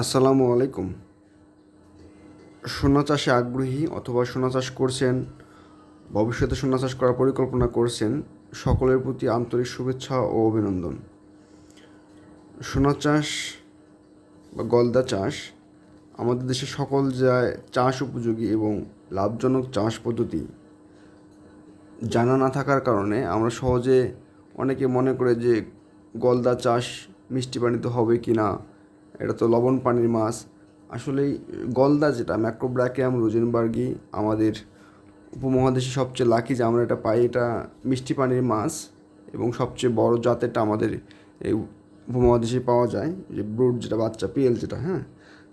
আসসালামু আলাইকুম। সোনা চাষে আগ্রহী অথবা সোনা চাষ করছেন, ভবিষ্যতে সোনা চাষ করার পরিকল্পনা করছেন, সকলের প্রতি আন্তরিক শুভেচ্ছা ও অভিনন্দন। সোনা চাষ বা গলদা চাষ আমাদের দেশে সকল যায় চাষ উপযোগী এবং লাভজনক চাষ পদ্ধতি। জানা না থাকার কারণে আমরা সহজে অনেকে মনে করে যে গলদা চাষ মিষ্টি পানিতে হবে কি না এটা তো লবণ পানির মাছ। আসলে গলদা যেটা ম্যাক্রোব্র্যাকিয়াম রোজেনবার্গি আমাদের উপমহাদেশে সবচেয়ে লাকি যে আমরা এটা পাই, এটা মিষ্টি পানির মাছ এবং সবচেয়ে বড় জাতেরটা আমাদের এই উপমহাদেশে পাওয়া যায় যে ব্রুড যেটা, বাচ্চা পিএল যেটা হ্যাঁ?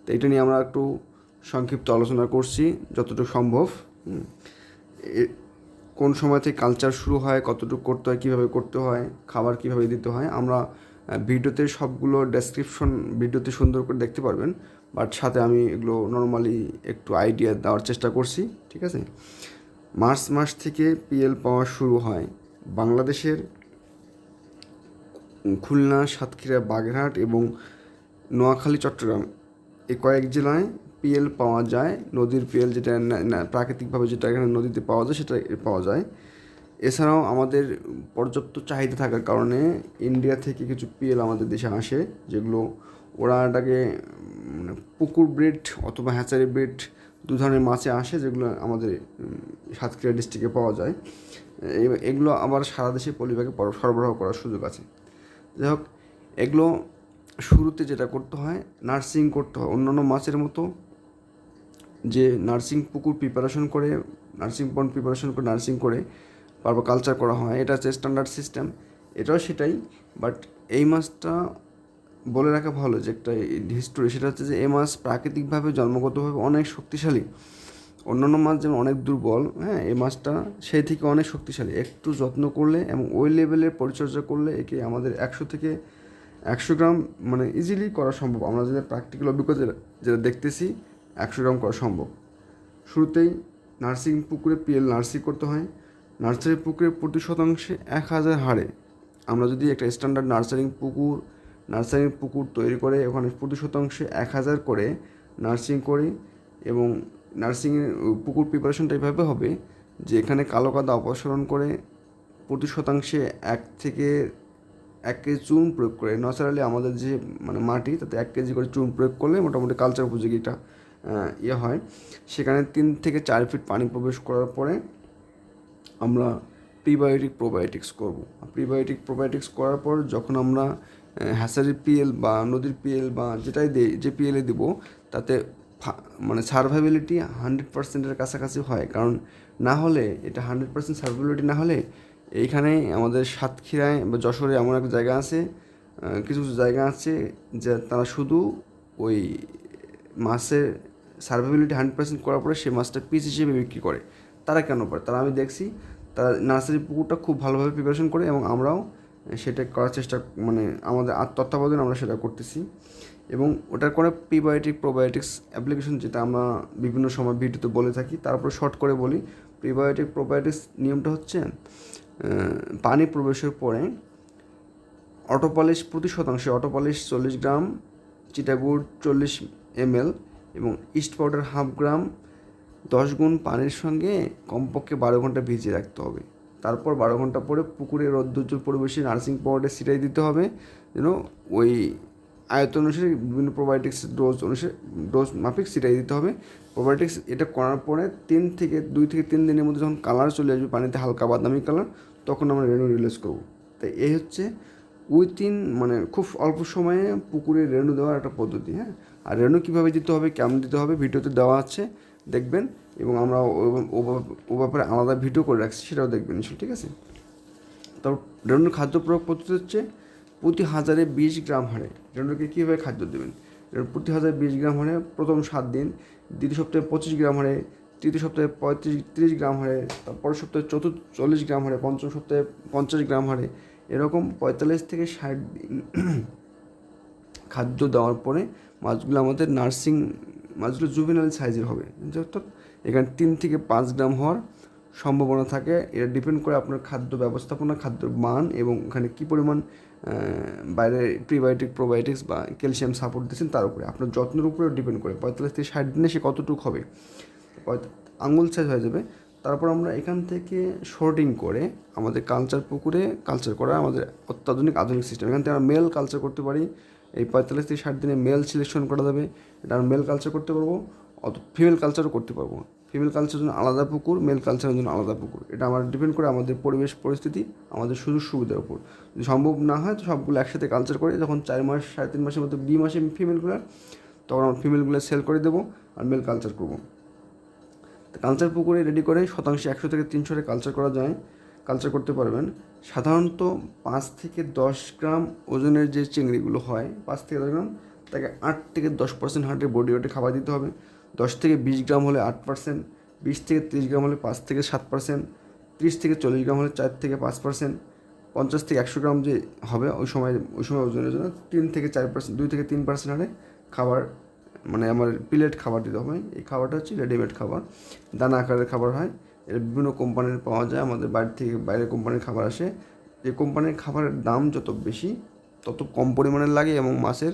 তো এটা নিয়ে আমরা একটু সংক্ষিপ্ত আলোচনা করছি, যতটুকু সম্ভব কোন সময় থেকে কালচার শুরু হয়, কতটুকু করতে হয়, কীভাবে করতে হয়, খাবার কীভাবে দিতে হয়, আমরা ভিডিওতে সবগুলো ডেসক্রিপশন ভিডিওতে সুন্দর করে দেখতে পারবেন। বাট সাথে আমি এগুলো নর্মালি একটু আইডিয়া দেওয়ার চেষ্টা করছি, ঠিক আছে? মার্চ মাস থেকে পিএল পাওয়া শুরু হয় বাংলাদেশের খুলনা, সাতক্ষীরা, বাগেরহাট এবং নোয়াখালী, চট্টগ্রাম। এই কয়েক জেলায় পিএল পাওয়া যায়, নদীর পিএল যেটা প্রাকৃতিকভাবে যেটা এখানে নদীতে পাওয়া যায় সেটা পাওয়া যায়। এছাড়াও আমাদের পর্যাপ্ত চাহিদা থাকার কারণে ইন্ডিয়া থেকে কিছু পিএল আমাদের দেশে আসে, যেগুলো ওরা এটাকে মানে পুকুর ব্রেড অথবা হ্যাচারি ব্রেড দু ধরনের মাছে আসে, যেগুলো আমাদের সাতক্ষীরা ডিস্ট্রিক্টে পাওয়া যায়। এগুলো আবার সারা দেশে পলিব্যাগে সরবরাহ করার সুযোগ আছে। যাই হোক, এগুলো শুরুতে যেটা করতে হয় নার্সিং করতে হয়। অন্যান্য মাছের মতো যে নার্সিং পুকুর প্রিপারেশন করে নার্সিং পন্ড প্রিপারেশন করে নার্সিং করে তারপর কালচার করা হয়, এটা হচ্ছে স্ট্যান্ডার্ড সিস্টেম এটাও সেটাই বাট এই মাছটা বলে রাখা ভালো যে একটা হিস্টোরি সেটা হচ্ছে যে এই মাছ প্রাকৃতিকভাবে, জন্মগতভাবে অনেক শক্তিশালী। অন্যান্য মাছ যেমন অনেক দুর্বল হ্যাঁ এই মাছটা সেই থেকে অনেক শক্তিশালী। একটু যত্ন করলে এবং ওই লেভেলের পরিচর্যা করলে একে আমাদের একশো থেকে একশো গ্রাম মানে ইজিলি করা সম্ভব। আমরা যেটা প্র্যাকটিক্যাল অভিজ্ঞতা যেটা দেখতেছি, একশো গ্রাম করা সম্ভব। শুরুতেই নার্সিং পুকুরে পিএল নার্সিং করতে হয়। নার্সারি পুকুরে প্রতি শতাংশে এক হাজার হারে আমরা যদি একটা স্ট্যান্ডার্ড নার্সারিং পুকুর নার্সারিং পুকুর তৈরি করে ওখানে প্রতি শতাংশে এক হাজার করে নার্সিং করি এবং নার্সিংয়ের পুকুর প্রিপারেশনটা এইভাবে হবে যে এখানে কালো কাদা অপসারণ করে প্রতি শতাংশে এক থেকে এক কেজি চুন প্রয়োগ করে, ন্যাচারালি আমাদের যে মানে মাটি, তাতে এক কেজি করে চুন প্রয়োগ করলে মোটামুটি কালচার উপযোগী একটা ইয়ে হয়। সেখানে তিন থেকে চার ফিট পানি প্রবেশ করার পরে আমরা প্রিবায়োটিক প্রোবায়োটিক্স করব। প্রিবায়োটিক প্রোবায়োটিক্স করার পর যখন আমরা হ্যাসারি পিএল বা নদীর পিএল বা যেটাই দিই যে পিএলে দেবো, তাতে মানে সার্ভাইবিলিটি হান্ড্রেড পার্সেন্টের কাছাকাছি হয়। কারণ না হলে, এটা হান্ড্রেড পার্সেন্ট সার্ভাইবিলিটি না হলে, এইখানে আমাদের সাতক্ষীরায় বা যশোরে এমন এক জায়গা আছে কিছু কিছু জায়গা আছে যে তারা শুধু ওই মাছের সার্ভাইবিলিটি হান্ড্রেড পার্সেন্ট করার পরে সে মাছটা পিস হিসেবে বিক্রি করে। তারা কেন পারে তারা আমি দেখছি, তারা নার্সারি পুকুরটা খুব ভালোভাবে প্রিপারেশন করে এবং আমরাও সেটা করার চেষ্টা মানে আমাদের তত্ত্বাবধানে আমরা সেটা করতেছি। এবং ওটার করে প্রিবায়োটিক প্রোবায়োটিক্স অ্যাপ্লিকেশন যেটা আমরা বিভিন্ন সময় ভিডিওতে বলে থাকি তারপর শর্ট করে বলি। প্রিবায়োটিক প্রোবায়োটিক্স নিয়মটা হচ্ছে পানি প্রবেশের পরে অটোপলিশ প্রতি শতাংশে অটোপলিশ চল্লিশ গ্রাম চিটাগুড় চল্লিশ এমএল এবং ইস্ট পাউডার হাফ গ্রাম দশ গুণ পানির সঙ্গে কমপক্ষে বারো ঘণ্টা ভিজিয়ে রাখতে হবে। তারপর বারো ঘণ্টা পরে পুকুরে রৌদ্রোজ্জ্বল পরিবেশে নার্সিং পাউডার ছিটাই দিতে হবে। যেন ওই আয়তন অনুসারে বিভিন্ন প্রোবায়োটিক্স ডোজ অনুসারে ডোজ মাফিক ছিটাই দিতে হবে। প্রোবায়োটিক্স এটা করার পরে তিন থেকে দুই থেকে তিন দিনের মধ্যে যখন কালার চলে আসবে, পানিতে হালকা বাদামি কালার তখন আমরা রেনু রিলিজ করব। তাই এই হচ্ছে উইথিন মানে খুব অল্প সময়ে পুকুরে রেণু দেওয়ার একটা পদ্ধতি হ্যাঁ? আর রেণু কীভাবে দিতে হবে, কেমন দিতে হবে, ভিডিওতে দেওয়া আছে। দেখবেন এবং আমরা ও- ও ব্যাপ- ব্যাপারে আলাদা ভিডিও করে রাখছি, সেটাও দেখবেন ঠিক আছে? তারপর রেণুর খাদ্য প্রয়োগ পদ্ধতি হচ্ছে প্রতি হাজারে বিশ গ্রাম হারে রেণুকে কীভাবে খাদ্য দেবেন? প্রতি হাজারে বিশ গ্রাম হারে প্রথম সাত দিন, দ্বিতীয় সপ্তাহে পঁচিশ গ্রাম হারে তৃতীয় সপ্তাহে পঁয়ত্রিশ, তিরিশ গ্রাম হারে তারপর সপ্তাহে চতুর্থ চল্লিশ গ্রাম হারে পঞ্চম সপ্তাহে পঞ্চাশ গ্রাম হারে এরকম পঁয়তাল্লিশ থেকে ষাট দিন খাদ্য দেওয়ার পরে মাছগুলো আমাদের নার্সিং মাছগুলো জুভেনাল সাইজের হবে। অর্থাৎ এখানে তিন থেকে পাঁচ গ্রাম হওয়ার সম্ভাবনা থাকে। এটা ডিপেন্ড করে আপনার খাদ্য ব্যবস্থাপনা খাদ্যর মান এবং ওখানে কী পরিমাণ বাইরে প্রিবায়োটিক প্রোবায়োটিক্স বা ক্যালসিয়াম সাপোর্ট দিচ্ছেন তার উপরে। আপনার যত্নের উপরেও ডিপেন্ড করে। পঁয়তাল্লিশ থেকে ষাট দিনে সে কতটুকু হবে? আঙুল সাইজ হয়ে যাবে। তারপর আমরা এখান থেকে শর্টিং করে আমাদের কালচার পুকুরে কালচার করা আমাদের অত্যাধুনিক আধুনিক সিস্টেম এখান থেকে আমরা মেল কালচার করতে পারি এই পঁয়তাল্লিশ থেকে ষাট দিনে মেল সিলেকশন করা যাবে। এটা আমরা মেল কালচার করতে পারব, অত ফিমেল কালচারও করতে পারব। ফিমেল কালচারের জন্য আলাদা পুকুর মেল কালচারের জন্য আলাদা পুকুর। এটা আমার ডিপেন্ড করে আমাদের পরিবেশ, পরিস্থিতি, আমাদের সুযোগ সুবিধার উপর। যদি সম্ভব না হয়, তো সবগুলো একসাথে কালচার করে, যখন চার মাস, সাড়ে তিন মাসের মধ্যে ডিম আসে ফিমেলগুলো তখন আমরা ফিমেলগুলো সেল করে দেবো আর মেল কালচার করব। কালচার পুকুরে রেডি করে শতাংশে একশো থেকে তিনশোরে কালচার করা যায়। কালচার করতে পারবেন। সাধারণত পাঁচ থেকে দশ গ্রাম ওজনের যে চিংড়িগুলো হয়, পাঁচ থেকে দশ গ্রাম, তাকে আট থেকে দশ পার্সেন্ট হার্টের বডি ওয়েটে খাবার দিতে হবে। দশ থেকে বিশ গ্রাম হলে আট পার্সেন্ট বিশ থেকে তিরিশ গ্রাম হলে পাঁচ থেকে সাত পার্সেন্ট ত্রিশ থেকে চল্লিশ গ্রাম হলে চার থেকে পাঁচ পার্সেন্ট পঞ্চাশ থেকে একশো গ্রাম যে হবে, ওই সময় ওই সময় ওজনের জন্য তিন থেকে চার পার্সেন্ট দুই থেকে তিন পার্সেন্ট হারে খাবার মানে আমার প্লেট খাবার দিতে হবে। এই খাবারটা হচ্ছে রেডিমেড খাবার। দানা আকারের খাবার হয়। এটা বিভিন্ন কোম্পানির পাওয়া যায়, আমাদের বাইরে থেকে বাইরের কোম্পানির খাবার আসে। যে কোম্পানির খাবারের দাম যত বেশি, তত কম পরিমাণের লাগে এবং মাছের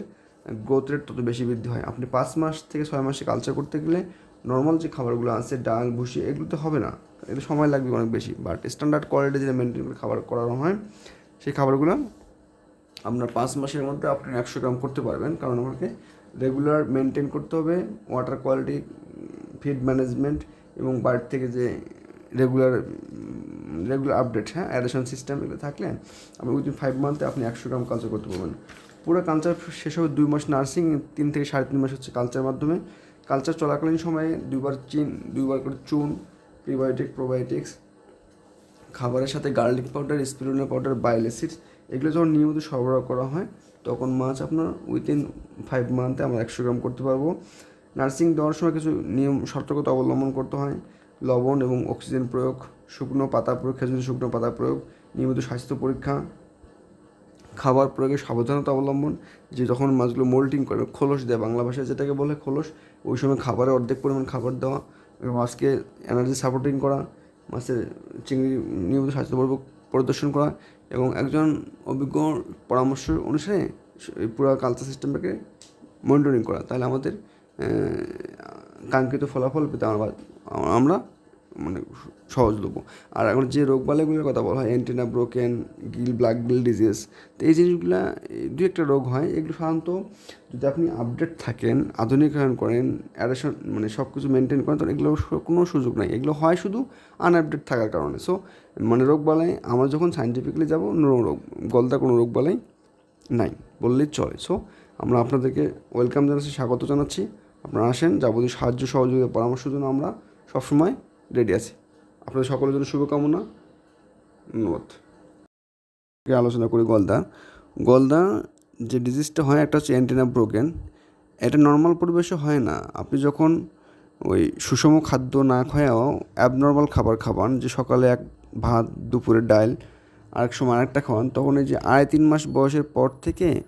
গ্রোথ রেট তত বেশি বৃদ্ধি হয়। আপনি পাঁচ মাস থেকে ছয় মাসে কালচার করতে গেলে নর্মাল যে খাবারগুলো আছে, ডাল, ভুসি এগুলোতে হবে না। এগুলো সময় লাগবে অনেক বেশি। বাট স্ট্যান্ডার্ড কোয়ালিটি যেটা মেনটেন করে খাবার করানো হয়, সেই খাবারগুলো আপনার পাঁচ মাসের মধ্যে আপনি একশো গ্রাম করতে পারবেন। কারণ আমাকে রেগুলার মেনটেন করতে হবে ওয়াটার কোয়ালিটি ফিড ম্যানেজমেন্ট এবং বাইরে থেকে যে রেগুলার রেগুলার আপডেট হ্যাঁ? অ্যাডেশন সিস্টেম এগুলো থাকলে আপনি উইদিন ফাইভ মান্থে আপনি একশো গ্রাম কালচার করতে পারবেন। পুরো কালচার শেষ হবে দুই মাস নার্সিং তিন থেকে সাড়ে তিন মাস হচ্ছে কালচার মাধ্যমে। কালচার চলাকালীন সময়ে দুইবার চিন দুইবার করে চুন প্রিবায়োটিক প্রোবায়োটিক্স খাবারের সাথে garlic powder spirulina powder bile acid এগুলো যখন নিয়মিত সরবরাহ করা হয়, তখন মাছ আপনার উইদিন ফাইভ মান্থে আমরা একশো গ্রাম করতে পারব। নার্সিং দেওয়ার সময় কিছু নিয়ম, সতর্কতা অবলম্বন করতে হয়। লবণ এবং অক্সিজেন প্রয়োগ, শুকনো পাতা প্রয়োগ, খেজুরি শুকনো পাতা প্রয়োগ, নিয়মিত স্বাস্থ্য পরীক্ষা, খাবার প্রয়োগে সাবধানতা অবলম্বন, যে যখন মাছগুলো মোল্টিং করে, খোলস দেয়, বাংলা ভাষায় যেটাকে বলে খোলস, ওই সময় খাবারে অর্ধেক পরিমাণ খাবার দেওয়া মাছকে এনার্জি সাপোর্টিং করা মাছের চিংড়ি নিয়মিত স্বাস্থ্য পরি- পরিদর্শন করা এবং একজন অভিজ্ঞ পরামর্শ অনুসারে এই পুরো কালচার সিস্টেমটাকে মনিটরিং করা। তাহলে আমাদের কাঙ্ক্ষিত ফলাফল পেতে আমরা মানে সহজলভ্য আর এখন যে রোগবালাইগুলোর কথা বলা হয় antenna broken gill black gill disease তো এই জিনিসগুলো দু একটা রোগ হয়। এগুলো সাধারণত যদি আপনি আপডেট থাকেন, আধুনিকায়ন করেন অ্যাডেশন মানে সব কিছু মেনটেন করেন তখন এগুলো কোনো সুযোগ নাই। এগুলো হয় শুধু আনআপডেট থাকার কারণে। সো মানে রোগ রোগবালাই, আমরা যখন সাইন্টিফিক্যালি যাব রোগ, গলদা কোনো রোগবালাই নাই বললেই চলে। সো আমরা আপনাদেরকে ওয়েলকাম জানাচ্ছি, স্বাগত জানাচ্ছি। আপনারা আসেন, যাবতীয় সাহায্য সহযোগিতা পরামর্শের জন্য আমরা সবসময় রেডি আছি। আপনাদের সকলের জন্য শুভকামনা। ধন্যবাদ। আলোচনা করি গলদা। গলদা, যে ডিজিজটা হয় একটা হচ্ছে অ্যান্টিনা ব্রোকেন এটা নর্মাল পরিবেশে হয় না। আপনি যখন ওই সুষম খাদ্য না খাওয়াও অ্যাবনর্মাল খাবার খাবান যে সকালে এক ভাত, দুপুরে ডাল, আরেক সময় আরেকটা খাওয়ান, তখন এই যে আড়াই তিন মাস বয়সের পর থেকে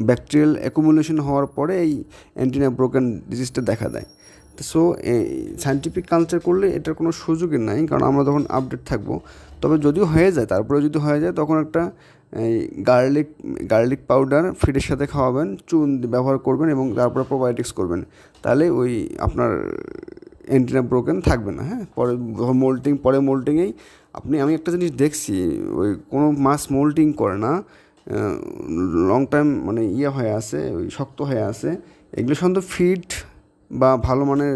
ব্যাকটেরিয়াল অ্যাকুমুলেশন হওয়ার পরে এই অ্যান্টিনা ব্রোকেন ডিজিজটা দেখা দেয়। সো সায়েন্টিফিক কালচার করলে এটার কোনো সুযোগই নাই, কারণ আমরা তখন আপডেট থাকব। তবে যদিও হয়ে যায় তারপরে যদি হয়ে যায়, তখন একটা গার্লিক গার্লিক পাউডার ফিডের সাথে খাওয়াবেন, চুন ব্যবহার করবেন এবং তারপরে প্রোবায়োটিক্স করবেন। তাহলে ওই আপনার অ্যান্টিনা ব্রোকেন থাকবে না হ্যাঁ? পরে মোল্টিং পরে মোল্টিংয়েই আপনি, আমি একটা জিনিস দেখছি, ওই কোনো মাছ মোল্টিং করে না লং টাইম মানে ইয়ে হয়ে আছে, ওই শক্ত হয়ে আছে, এগুলো সাধারণত ফিড বা ভালো মানের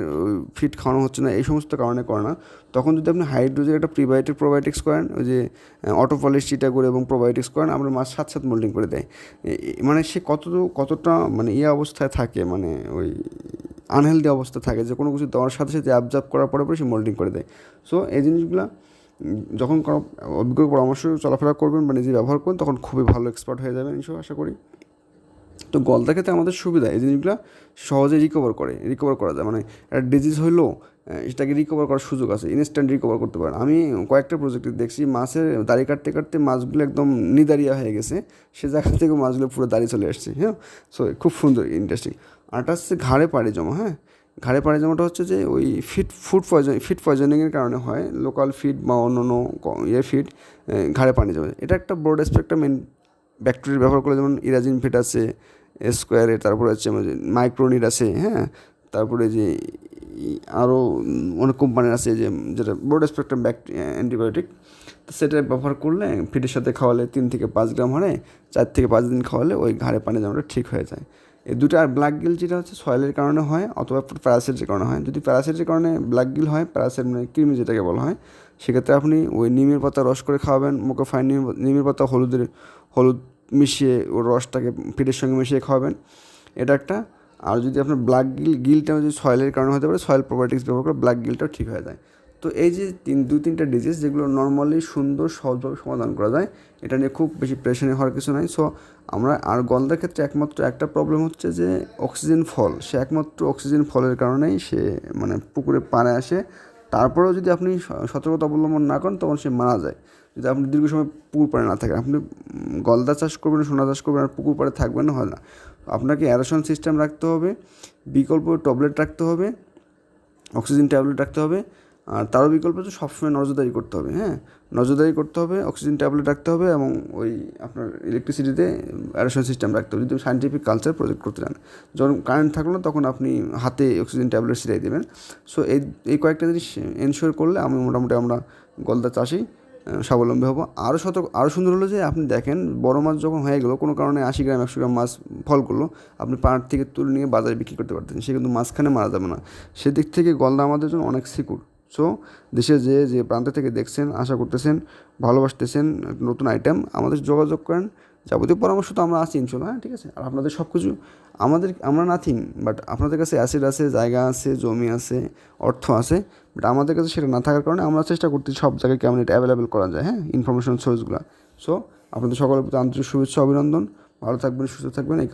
ফিড খাওয়ানো হচ্ছে না, এই সমস্ত কারণে করে না। তখন যদি আপনি হাইড্রোজের একটা প্রিবায়োটিক প্রোবায়োটিক্স করেন, ওই যে অটোপলিশ চিটাগুড় এবং প্রোবায়োটিক্স করেন, আমরা মাছ সাত সাত মোল্ডিং করে দেয়। মানে সে কত, কতটা মানে ইয়ে অবস্থায় থাকে মানে ওই আনহেলদি অবস্থা থাকে যে কোনো কিছু দেওয়ার সাথে সাথে অ্যাবজার্ভ করার পরে পরে সে মোল্ডিং করে দেয়। সো এই জিনিসগুলো যখন কোনো অভিজ্ঞ পরামর্শ, চলাফেরা করবেন বা নিজে ব্যবহার করবেন, তখন খুবই ভালো এক্সপার্ট হয়ে যাবেন এইসব আশা করি। তো গলদা খেতে আমাদের সুবিধা, এই জিনিসগুলো সহজে রিকভার করে রিকভার করা যায়। মানে একটা ডিজিজ হইলেও সেটাকে রিকভার করার সুযোগ আছে ইনস্ট্যান্ট রিকভার করতে পারেন। আমি কয়েকটা প্রজেক্টে দেখছি, মাছের দাড়ি কাটতে কাটতে মাছগুলো একদম নিদারিয়া হয়ে গেছে, সে জায়গা থেকে মাছগুলো পুরো দাঁড়িয়ে চলে আসছে হ্যাঁ? সো খুব সুন্দর ইন্টারেস্টিং আরটা হচ্ছে ঘাড়ে পাড়ি জমা হ্যাঁ? ঘাড়ে পানি জমাটা হচ্ছে যে ওই ফিড ফুড পয়জন ফিড পয়জনিংয়ের কারণে হয় লোকাল ফিড বা অন্য অন্য ইয়ে ফিড ঘাড়ে পানি জমা। এটা একটা ব্রড স্পেকট্রাম ব্যাকটেরিয়া ব্যবহার করে যেমন ইরাজিন ফিট আছে স্কোয়ারে তারপরে হচ্ছে মাইক্রোনিড আছে হ্যাঁ? তারপরে যে আরও অনেক কোম্পানির আছে যে, যেটা ব্রড স্পেকট্রাম অ্যান্টিবায়োটিক তো সেটা ব্যবহার করলে ফিটের সাথে খাওয়ালে তিন থেকে পাঁচ গ্রাম হারে, চার থেকে পাঁচ দিন খাওয়ালে ওই ঘাড়ে পানি জমাটা ঠিক হয়ে যায়। এই দুটো আর ব্ল্যাক গিল যেটা হচ্ছে সয়েলের কারণে হয় অথবা প্যারাসাইটের কারণে হয়। যদি প্যারাসাইটের কারণে ব্ল্যাক গিল হয় প্যারাসাইট মানে কৃমি যেটাকে বলা হয়, সেক্ষেত্রে আপনি ওই নিমের পাতা রস করে খাওয়াবেন মুখে ফাইন নিম, নিমের পাতা হলুদের, হলুদ মিশিয়ে ওর রসটাকে ফিটের সঙ্গে মিশিয়ে খাওয়াবেন। এটা একটা। আর যদি আপনার ব্ল্যাক গিল গিলটা যদি সয়েলের কারণে হতে পারে সয়েল প্রপার্টিস ব্যবহার করে ব্ল্যাক গিলটাও ঠিক হয়ে যায়। তো এই যে তিন, দু, তিনটা ডিজিজ যেগুলো নর্মালি সুন্দর, সহজভাবে সমাধান করা যায়, এটা নিয়ে খুব বেশি প্রেশানি হওয়ার কিছু নাই। সো আমরা আর গলদার ক্ষেত্রে একমাত্র একটা প্রবলেম হচ্ছে যে অক্সিজেন ফল সে একমাত্র অক্সিজেন ফলের কারণেই সে মানে পুকুরে পাড়ে আসে। তারপরেও যদি আপনি সতর্কতা অবলম্বন না করেন, তখন সে মারা যায়। যদি আপনি দীর্ঘ সময় পুকুর পাড়ে না থাকেন, আপনি গলদা চাষ করবেন, সোনা চাষ করবেন, আর পুকুর পাড়ে থাকবেন, হয় না। আপনাকে অ্যারেশন সিস্টেম রাখতে হবে, বিকল্প ট্যাবলেট রাখতে হবে, অক্সিজেন ট্যাবলেট রাখতে হবে আর তারও বিকল্প হচ্ছে সবসময় নজরদারি করতে হবে হ্যাঁ? নজরদারি করতে হবে অক্সিজেন ট্যাবলেট রাখতে হবে এবং ওই আপনার ইলেকট্রিসিটিতে অ্যারেশন সিস্টেম রাখতে হবে। যদি সাইন্টিফিক কালচার প্রজেক্ট করতে চান, যখন কারেন্ট থাকল না, তখন আপনি হাতে অক্সিজেন ট্যাবলেট ছিটাই দেবেন। সো এই এই কয়েকটা জিনিস এনশিওর করলে আমি মোটামুটি আমরা গলদা চাষি স্বাবলম্বী হব। আরও শত আরও সুন্দর হলো যে আপনি দেখেন, বড় মাছ যখন হয়ে গেলো, কোনো কারণে আশি গ্রাম, একশো গ্রাম মাছ ফল করল, আপনি পাড় থেকে তুলে নিয়ে বাজারে বিক্রি করতে পারতেন, সে কিন্তু মাঝখানে মারা যাবে না। সেদিক থেকে গলদা আমাদের জন্য অনেক সিকিউর সো দেশে যে যে প্রান্ত থেকে দেখছেন, আশা করতেছেন, ভালোবাসতেছেন নতুন আইটেম আমাদের যোগাযোগ করেন। যাবতীয় পরামর্শ তো আমরা আছি হ্যাঁ ঠিক আছে? আর আপনাদের সব কিছু আমাদের, আমরা নাথিং বাট আপনাদের কাছে অ্যাসিড আছে, জায়গা আছে, জমি আছে, অর্থ আছে বাট আমাদের কাছে সেটা না থাকার কারণে আমরা চেষ্টা করতেছি সব জায়গায় কেমন এটা অ্যাভেলেবেল করা যায় হ্যাঁ ইনফরমেশন সোর্সগুলো সো আপনাদের সকলের প্রতি আন্তরিক শুভেচ্ছা, অভিনন্দন। ভালো থাকবেন, সুস্থ থাকবেন, এই